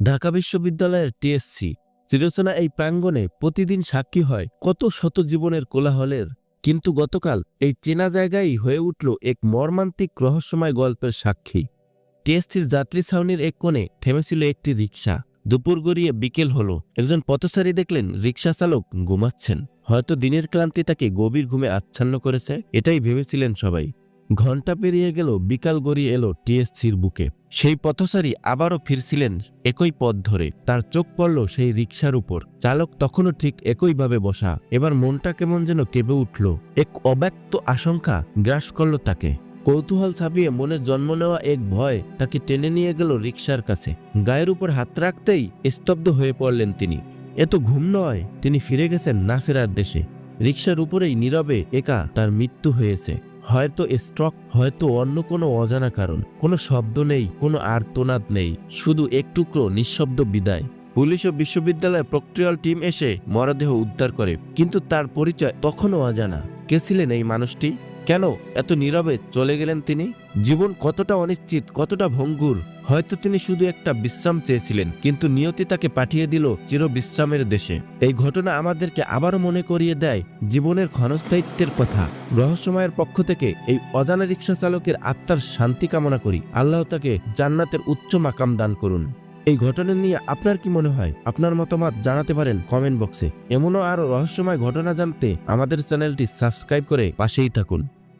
ঢাকা বিশ্ববিদ্যালয়ের টিএসসি চিরচেনা এই প্রাঙ্গণে প্রতিদিন সাক্ষী হয় কত শত জীবনের কোলাহলের। কিন্তু গতকাল এই চেনা জায়গায় হয়ে উঠল এক মর্মান্তিক রহস্যময় গল্পের সাক্ষী। টিএসসির যাত্রী ছাউনির এক কোণে থেমেছিল একটি রিক্সা দুপুর গড়িয়ে বিকেল হলো। একজন পথচারী দেখলেন রিক্সা চালক ঘুমাচ্ছেন। হয়তো দিনের ক্লান্তি তাকে গভীর ঘুমে আচ্ছন্ন করেছে, এটাই ভেবেছিলেন সবাই। ঘণ্টা পেরিয়ে গেল, বিকাল গড়িয়ে এলো টিএসসির বুকে। সেই পথচারী আবারও ফিরছিলেন একই পথ ধরে। তার চোখ পড়ল সেই রিক্সার উপর। চালক তখনও ঠিক একইভাবে বসা। এবার মনটা কেমন যেন কেঁপে উঠল। এক অব্যক্ত আশঙ্কা গ্রাস করল তাকে। কৌতূহল ছাপিয়ে মনে জন্ম নেওয়া এক ভয় তাকে টেনে নিয়ে গেল রিক্সার কাছে। গায়ের উপর হাত রাখতেই স্তব্ধ হয়ে পড়লেন তিনি। এত ঘুম নয়, তিনি ফিরে গেছেন না ফেরার দেশে। রিক্সার উপরেই নীরবে একা তার মৃত্যু হয়েছে। হয়তো স্ট্রক, হয়তো অন্য কোনো অজানা কারণ, কোনো শব্দ নেই, কোনো আর্তনাদ নেই, শুধু একটুকরো নিঃশব্দ বিদায়। পুলিশ ও বিশ্ববিদ্যালয়ের প্রক্রিয়াল টিম এসে মরদেহ উদ্ধার করে, কিন্তু তার পরিচয় তখনও অজানা। কে ছিলেন এই মানুষটি? কেন এত নীরবে চলে গেলেন তিনি? জীবন কতটা অনিশ্চিত, কতটা ভঙ্গুর। হয়তো তিনি শুধু একটা বিশ্রাম চেয়েছিলেন, কিন্তু নিয়তি তাকে পাঠিয়ে দিল চির বিশ্রামের দেশে। এই ঘটনা আমাদেরকে আবারও মনে করিয়ে দেয় জীবনের ক্ষণস্থায়িত্বের কথা। রহস্যময়ের পক্ষ থেকে এই অজানা রিক্সা চালকের আত্মার শান্তি কামনা করি। আল্লাহ তাকে জান্নাতের উচ্চ মাকাম দান করুন। এই ঘটনা নিয়ে আপনার কি মনে হয়? আপনার মতামত জানাতে পারেন কমেন্ট বক্সে। এমনও আরও রহস্যময় ঘটনা জানতে আমাদের চ্যানেলটি সাবস্ক্রাইব করে পাশেই থাকুন।